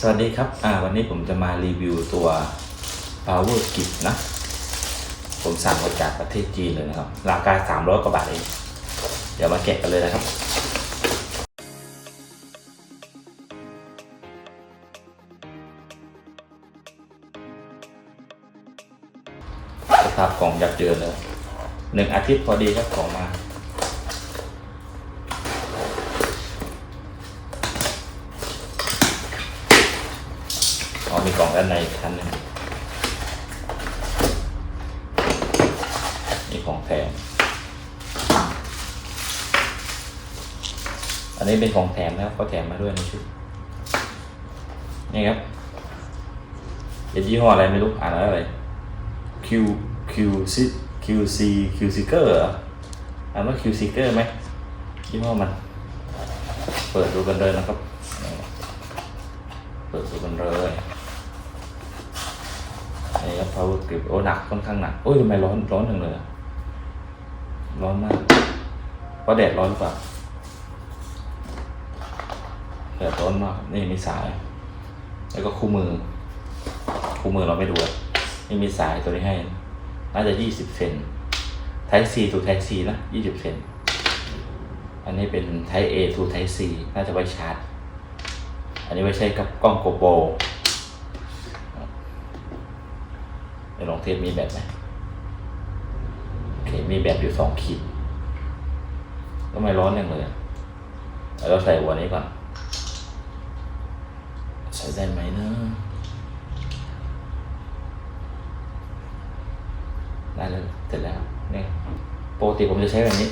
สวัสดีครับอ่าวันนี้ผมจะมารีวิวตัว Power g i f นะ ผมสั่งมาจากประเทศจีนเลยนะครับ ราคา 300 กว่าบาทเอง เดี๋ยวมาแกะกันเลยนะครับ สภาพกล่องยับเยินเลยหนึ่งอาทิตย์พอดีครับของมา อ๋อมีกล่องด้านในอีกชั้นหนึงมีของแถมอันนี้เป็นของแถมนะครับก็แถมมาด้วยในชุดนี่ครับเป็นยี่ห้ออะไรไม่รู้อ่านว่าอะไร Q Q C Q C Q Seeker อ่านว่า Q Seeker ไหมยี่ห้อมัน เปิดดูกันเลยนะครับ เปิดดูกันเลย ครับ power grip โอ้หนักค่อนข้างหนักโอ้ยทำไมร้อนร้อนจังเลยร้อนมาก เพราะแดดร้อนหรือเปล่าแดดร้อนมาก นี่มีสาย แล้วก็คู่มือ คู่มือเราไม่ดูแลนี่มีสายตัวนี้ให้ น่าจะยี่สิบเซน Type C to Type C นะยี่สิบเซนอันนี้เป็น Type A to Type C น่าจะไว้ชาร์จ อันนี้ไม่ใช่กับกล้องโกโปร ในลองเทสมีแบบไหมโอเคมีแบบอยู่สองขีดก็ไม่ร้อนอย่างเลยเราใส่หัวนี้ก่อน ใส่ได้ไหมเนอะได้แล้วเสร็จแล้วเนี่ยปกติผมจะใช้แบบนี้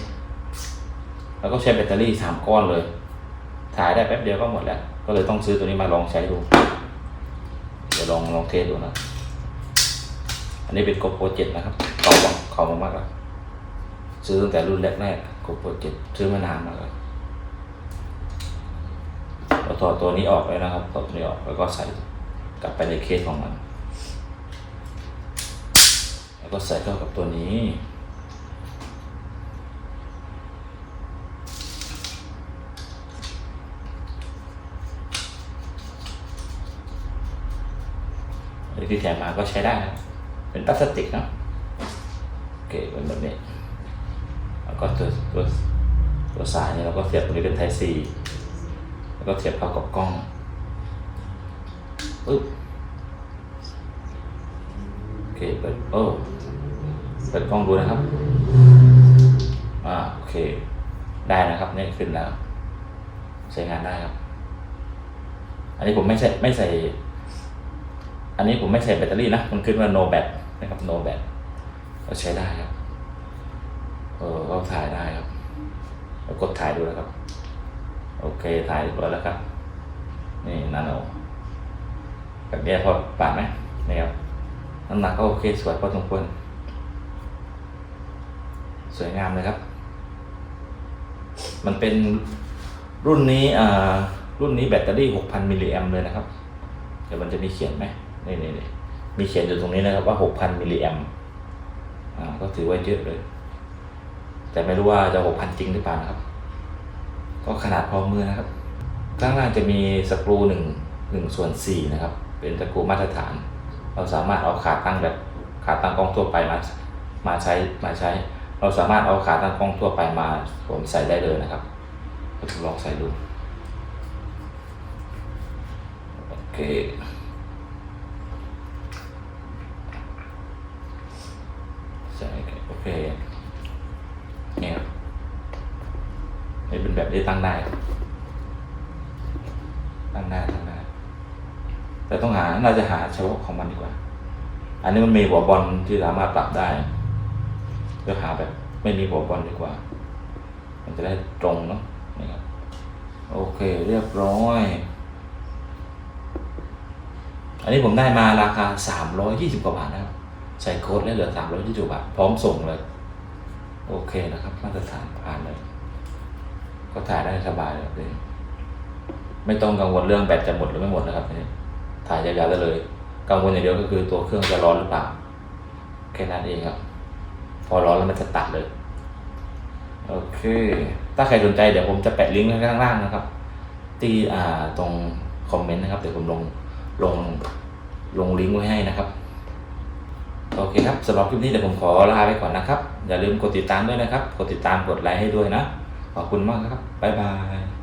แล้วก็ใช้แบตเตอรี่สามก้อนเลย ถ่ายได้แป๊บเดียวก็หมดแล้ว ก็เลยต้องซื้อตัวนี้มาลองใช้ดู เดี๋ยวลองลองเทสดูนะ อันนี้เป็นโกโปรเจ็ดนะครับเก่าเก่ามากๆแล้วซื้อตั้งแต่รุ่นแรกๆโกโปรเจ็ดซื้อมานานมากแล้วเราถอดตัวนี้ออกเลยนะครับถอดตัวนี้ออกแล้วก็ใส่กลับไปในเคสของมัน แล้วก็ใส่เข้ากับตัวนี้ที่แถมมาก็ใช้ได้นะ เป็นพลาสติกเนาะโอเคเป็นแบบนี้แล้วก็ตัวตัวตัวสายเนี่ยเราก็เสียบตรงนี้เป็นไทซีแล้วก็เสียบเข้ากับกล้องปึ๊บโอเคเปิดโอ้เปิดกล้องดูนะครับอ่าโอเคได้นะครับนี่ขึ้นแล้ว ใช้งานได้ครับ อันนี้ผมไม่ใส่ไม่ใส่ อันนี้ผมไม่ใส่แบตเตอรี่นะ มันขึ้นว่า no bat นะครับ no bat ก็ใช้ได้ครับ เออก็ถ่ายได้ครับแล้วกดถ่ายดูนะครับ โอเคถ่ายเรียบร้อยแล้วครับ นี่นาโนแบบนี้พอปาดไหมนี่ครับน้ำหนักก็โอเคสวยพอสมควรสวยงามเลยครับ มันเป็นรุ่นนี้อ่ารุ่นนี้แบตเตอรี่ 6,000 มิลลิแอมเลยนะครับ เดี๋ยวมันจะมีเขียนไหมนี่นี่นี่ มีเขียนอยู่ตรงนี้นะครับว่า 6,000 มิลลิแอมอ่าก็ถือว่าเยอะเลย แต่ไม่รู้ว่าจะ 6,000 จริงหรือเปล่านะครับ ก็ขนาดพอมือนะครับ ข้างล่างจะมีสกรูหนึ่งหนึ่งส่วนสี่นะครับ เป็นสกรูมาตรฐาน เราสามารถเอาขาตั้งแบบขาตั้งกล้องทั่วไปมามาใช้มาใช้ เราสามารถเอาขาตั้งกล้องทั่วไปมาสวมใส่ได้เลยนะครับลองใส่ดูโอเค ใช่โอ เคเนี่ยครับนี่เป็นแบบที่ตั้งได้ ตั้งได้ตั้งได้ แต่ต้องหาน่าจะหาเฉพาะของมันดีกว่า อันนี้มันมีหัวบอลที่สามารถปรับได้ก็หาแบบไม่มีหัวบอลดีกว่า มันจะได้ตรงเนาะนี่ครับโอเคเรียบร้อย อันนี้ผมได้มาราคา 320 กว่าบาทนะครับ ใส่โค้ดแล้วเหลือ320บบาทพร้อมส่งเลย โอเคนะครับ มาตรฐานผ่านเลย ก็ถ่ายได้สบายเลยไม่ต้องกังวลเรื่องแบตจะหมดหรือไม่หมดนะครับนนี้ถ่ายยาวๆได้เลย กังวลอย่างเดียวก็คือตัวเครื่องจะร้อนหรือเปล่า แค่นั้นเองครับ พอร้อนแล้วมันจะตัดเลย โอเค ถ้าใครสนใจเดี๋ยวผมจะแปะลิงก์ไว้ข้างล่างนะครับ ที่อ่าตรงคอมเมนต์นะครับ เดี๋ยวผมลงลงลงลิงก์ไว้ให้นะครับ โอเคครับสำหรับคลิปนี้เดี๋ยวผมขอลาไปก่อนนะครับ อย่าลืมกดติดตามด้วยนะครับ กดติดตามกดไลค์ให้ด้วยนะ ขอบคุณมากครับ บ๊ายบาย